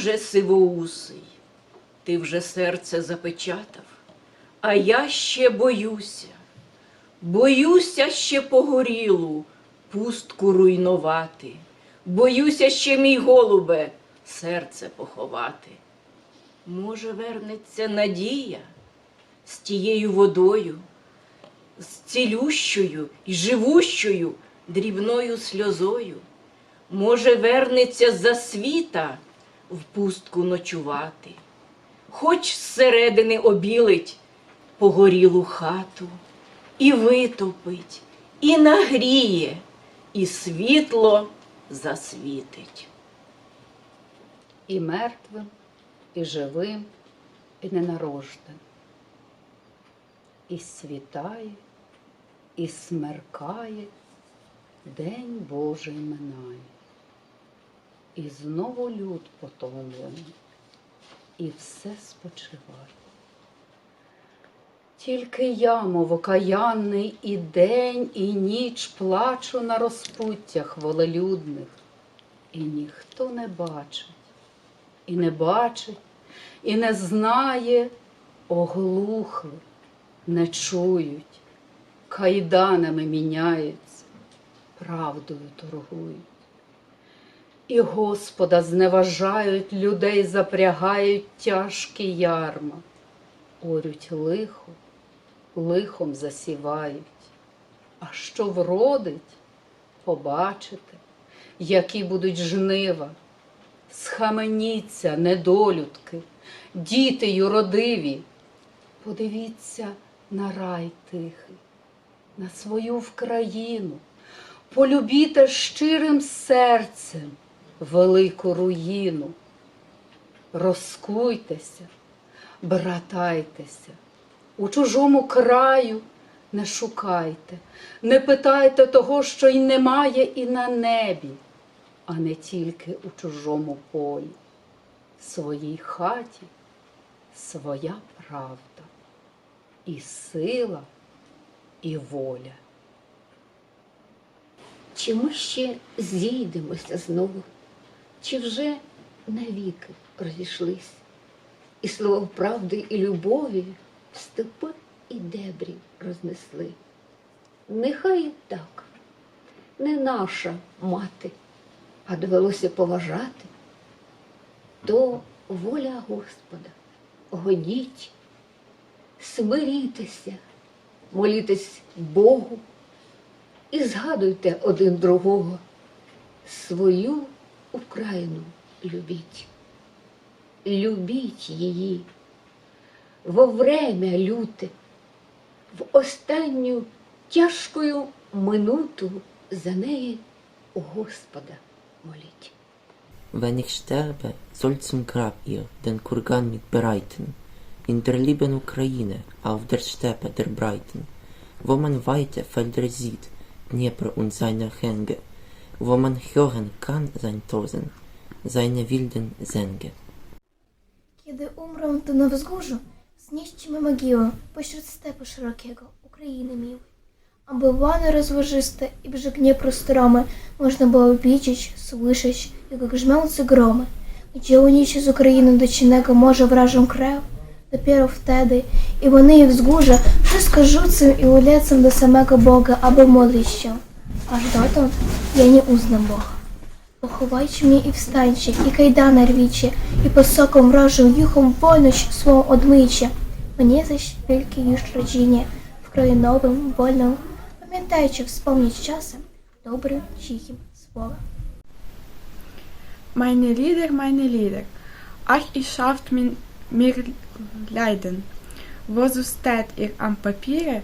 Друже сивоусий, ти вже серце запечатав, а я ще боюся, боюся ще погорілу пустку руйнувати, боюся ще, мій голубе, серце поховати. Може, вернеться надія з тією водою, з цілющою і живущою дрібною сльозою. Може, вернеться за світа в пустку ночувати, хоч зсередини обілить погорілу хату, і витопить, і нагріє, і світло засвітить. і мертвим, і живим, і ненарожденим. І світає, і смеркає, День Божий минає. І знову люд потомлений, і все спочиває. Тільки я, мов окаянний, і день, і ніч плачу на розпуттях волелюдних, і ніхто не бачить, і не бачить, і не знає, оглухли, не чують, кайданами міняються, правдою торгують. І Господа зневажають, людей запрягають тяжкі ярма, орють лихо, лихом засівають. А що вродить, побачите, які будуть жнива. Схаменіться, недолюдки, діти юродиві. Подивіться на рай тихий, на свою Вкраїну, полюбіте щирим серцем велику руїну. Розкуйтеся, братайтеся, у чужому краю не шукайте, не питайте того, що й немає і на небі, а не тільки у чужому полі. В своїй хаті своя правда, і сила, і воля. Чи ми ще зійдемося знову, чи вже навіки розійшлись, і слово правди і любові в степи і дебрі рознесли. Нехай і так, не наша мати, а довелося поважати, то воля Господа, гоніть, смирітеся, молітесь Богу і згадуйте один другого. Свою Україну любіть. Любіть її во время люте, в останню тяжкою минуту за неї Господа моліть. Wenn ich sterbe, soll zum Grab ihr den Kurgan mit bereiten, in der lieben Ukraine, auf der Steppe der Breiten, wo man weite Felder sieht, Dnepr und seine Hänge, wo man hören kann sein Tosen, seine wilden Sänge. Kiedy umrą, to na wzgórzu znieścimy mogilę pośród stepu szerokiego, Ukrainy miłej. Aby łany rozłożyste i brzeg nieprostomy można było widzieć, słyszeć jego grzmiące gromy. Gdzie uniesie z Ukrainy do ciennego morza wrażą krew, dopiero wtedy i вони i wzgórze wszystko rzucą i ulecą do samego Boga, aby modlić się. Aż dotąd ja nie uznam Boga. Pochowajcie mnie i wstańcie, i kajdany rwicie, i posoką mrożą juchą wolność swą odmyjcie. Mnie zaś wielkiej już rodzinie, w kroju nowym, wolnym, pamiętajcie wspomnieć czasem dobrym, cichym słowem. Meine Lieder, meine Lieder, ach, ihr schafft mir, mir Leiden. Wo so steht ihr am Papiere?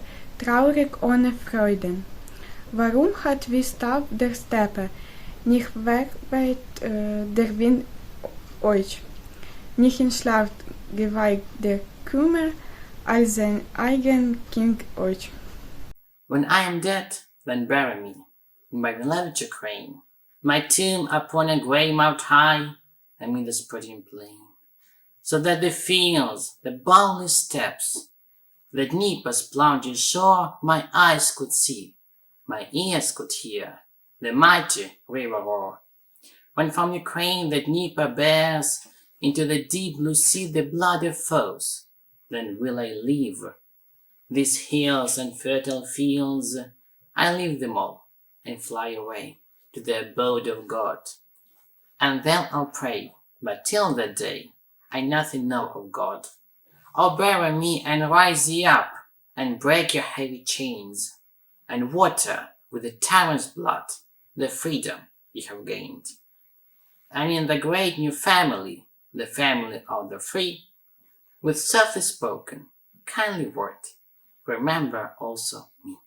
Warum hat wie Staub der Steppe nicht wegweht äh, der Wind euch? Nicht in Schlaf geweiht der Kummer, als sein eigen Kind euch. When I am dead, then bury me in my beloved Ukraine, my tomb upon a grey mount high, amid the spreading plain, so that the fields, the boundless steppes, the Dnieper's plunging shore, my eyes could see, my ears could hear, the mighty river roar. When from Ukraine the Dnieper bears into the deep blue sea the blood of foes, then will I leave these hills and fertile fields. I leave them all and fly away to the abode of God. And then I'll pray, but till that day I nothing know of God. Oh, bury me and rise ye up and break your heavy chains and water with the tyrant's blood the freedom you have gained. And in the great new family, the family of the free, with softly spoken, kindly word, remember also me.